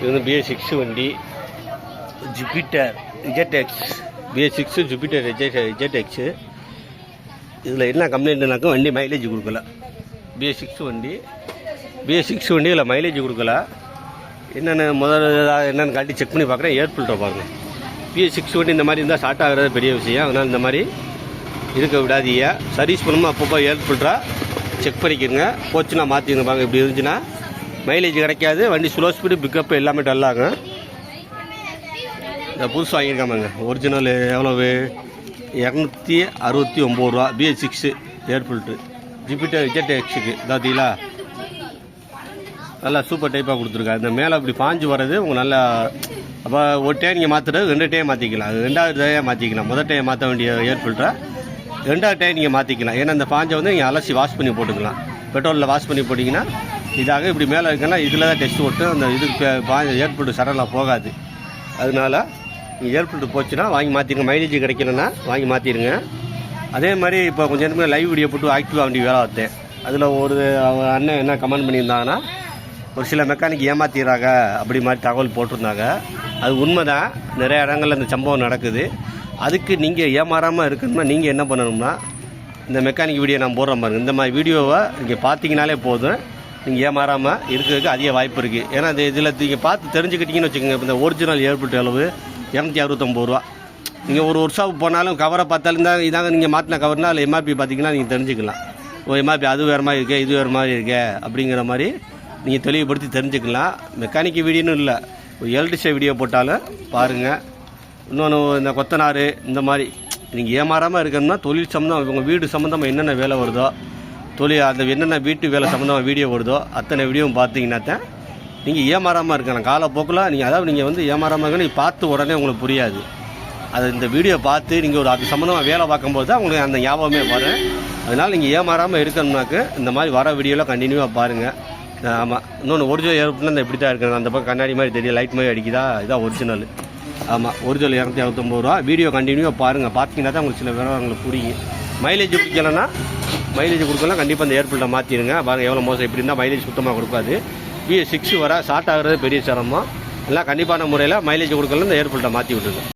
இது வந்து BS six வண்டி. Jupiter ZX BS six Jupiter Z ZX இதில் என்ன கம்ப்ளைண்ட்னாக்கா வண்டி மைலேஜ் கொடுக்கல. பிஎஸ் சிக்ஸ் வண்டி. பிஎஸ் சிக்ஸ் வண்டி இதில் மைலேஜ் கொடுக்கல. என்னென்ன முதல்ல என்னென்னு காட்டி செக் பண்ணி பார்க்குறேன் ஏர் ஃபில்டர் பாருங்கள் பிஎஸ் சிக்ஸ் வண்டி இந்த மாதிரி இருந்தால் ஸ்டார்ட் ஆகிறது பெரிய விஷயம். அதனால் இந்த மாதிரி இருக்க விடாதீங்க. சர்வீஸ் பண்ணும்போது அப்பப்போ ஏர் ஃபில்டராக செக் பண்ணிக்கிறங்க போச்சுன்னா மாற்றிங்க பாருங்க. இப்படி இருந்துச்சுன்னா மைலேஜ் கிடைக்காது. வண்டி ஸ்லோ ஸ்பீடு பிக்கப் எல்லாமே டல்லாங்க இந்த புதுசு வாங்கியிருக்காமாங்க ஒரிஜினல் எவ்வளவு? இரநூத்தி அறுபத்தி ஒம்பது ரூபா. BS six air filter Jupiter Z எக்ஸுக்கு பார்த்தீங்களா நல்லா சூப்பர் டைப்பாக கொடுத்துருக்காங்க இந்த மேலே அப்படி பாஞ்சு வர்றது உங்களுக்கு நல்லா அப்போ ஒரு டே நீங்கள் மாற்றுறது ரெண்டு டே மாற்றிக்கலாம் ரெண்டாவது டே மாற்றிக்கலாம் முதல் டே மாற்ற வேண்டிய ஏர் ஃபில்டரை ரெண்டாவது டே நீங்கள் மாற்றிக்கலாம் ஏன்னா இந்த பாஞ்சை வந்து நீங்கள் அலசி வாஷ் பண்ணி போட்டுக்கலாம். பெட்ரோலில் வாஷ் பண்ணி போட்டிங்கன்னா இதாக இப்படி மேலே இருக்குன்னா இதில் தான் டெஸ்ட் போட்டு அந்த இதுக்கு ஏற்பட்டு சடலாக போகாது. அதனால நீங்கள் போச்சுன்னா வாங்கி மாற்றிடுங்க மைலேஜ் கிடைக்கலன்னா வாங்கி மாற்றிடுங்க அதே மாதிரி இப்போ கொஞ்சம் நேரத்துக்கு லைவ் வீடியோ போட்டு ஆக்டிவாக வண்டி வேலை வைத்தேன் அதில் ஒரு அவங்க அண்ணன் என்ன கமெண்ட் பண்ணியிருந்தாங்கன்னா ஒரு சில மெக்கானிக் ஏமாத்திடுறாங்க அப்படி மாதிரி தகவல் போட்டிருந்தாங்க. அது உண்மை தான் நிறைய இடங்களில் இந்த சம்பவம் நடக்குது. அதுக்கு நீங்கள் ஏமாறாமல் இருக்கணும்னா நீங்கள் என்ன பண்ணணும்னா இந்த மெக்கானிக் வீடியோ நான் போடுற மாதிரி இந்த மாதிரி வீடியோவை நீங்கள் பார்த்தீங்கனாலே போதும். நீங்கள் ஏமாறாமல் இருக்கிறதுக்கு அதிக வாய்ப்பு இருக்குது ஏன்னா இந்த இதில் நீங்கள் பார்த்து தெரிஞ்சுக்கிட்டீங்கன்னு வச்சுக்கோங்க. இந்த ஒரிஜினல் ஏற்பட்ட அளவு இரநூத்தி அறுபத்தொம்பது ரூபா. நீங்கள் ஒரு ஒர்க் போனாலும் கவரை பார்த்தாலும் தான் இதாங்க நீங்கள் மாற்றின கவர்னால் அதில் எம்ஆர்பி பார்த்தீங்கன்னா நீங்கள் தெரிஞ்சுக்கலாம். ஓ எம்ஆர்பி அது வேறு மாதிரி இருக்கே இது வேறு மாதிரி இருக்கே அப்படிங்கிற மாதிரி நீங்கள் தெளிவுபடுத்தி தெரிஞ்சுக்கலாம். மெக்கானிக் வீடியோன்னு இல்லை. ஒரு எலக்ட்ரிஷியன் வீடியோ போட்டாலும் பாருங்கள் இன்னொன்று இந்த கொத்தனார் இந்த மாதிரி. நீங்கள் ஏமாறாமல் இருக்கணும்னா தொழில் சம்மந்தம் உங்கள் வீடு சம்மந்தமாக என்னென்ன வேலை வருதோ தொழில் அந்த என்னென்ன வீட்டு வேலை சம்மந்தமாக வீடியோ வருதோ அத்தனை வீடியோவும் பார்த்தீங்கன்னா தான் நீங்கள் ஏமாறாமல் இருக்கலாம். காலப்போக்கில் நீங்கள் அதாவது நீங்கள் வந்து ஏமாறாமல் இருக்கணும் நீங்கள் பார்த்து உடனே உங்களுக்கு புரியாது. அது இந்த வீடியோ பார்த்து நீங்கள் ஒரு அது சம்மந்தமாக வேலை பார்க்கும்போது தான் உங்களுக்கு அந்த ஞாபகமே வரும். அதனால் நீங்கள் ஏமாறாமல் இருக்கணும்னாக்க இந்த மாதிரி வர வீடியோலாம் கண்டினியூவாக பாருங்கள் ஆமாம் இன்னொன்று ஒரிஜினல் ஏற்பட்டுனா இந்த இப்படி தான் இருக்கணும் அந்த பக்கம் கண்ணாடி மாதிரி தெரியும். லைட் மாதிரி அடிக்குதா? இதான் ஒரிஜினல் ஆமாம் ஒரிஜினல் இரநூத்தி அறுபத்தொம்பது ரூபா. வீடியோ கண்டினியூவாக பாருங்கள் பார்த்தீங்கன்னா தான் உங்களுக்கு சில விவரங்களுக்கு புரியும். மைலேஜ் பிடிக்கலன்னா மைலேஜ் கொடுக்கலாம். கண்டிப்பாக அந்த ஏர்பில்ட்டை மாற்றிடுங்க பாருங்கள் எவ்வளோ மோசம். இப்படி இருந்தால் மைலேஜ் சுத்தமாக கொடுக்காது. பிஎஸ் சிக்ஸ் வர ஷார்ட் ஆகிறது பெரிய சிரமம். எல்லாம் கண்டிப்பான முறையில் மைலேஜ் கொடுக்கலாம். இந்த ஏர்பில்ட்டை மாற்றி விட்டுருங்க.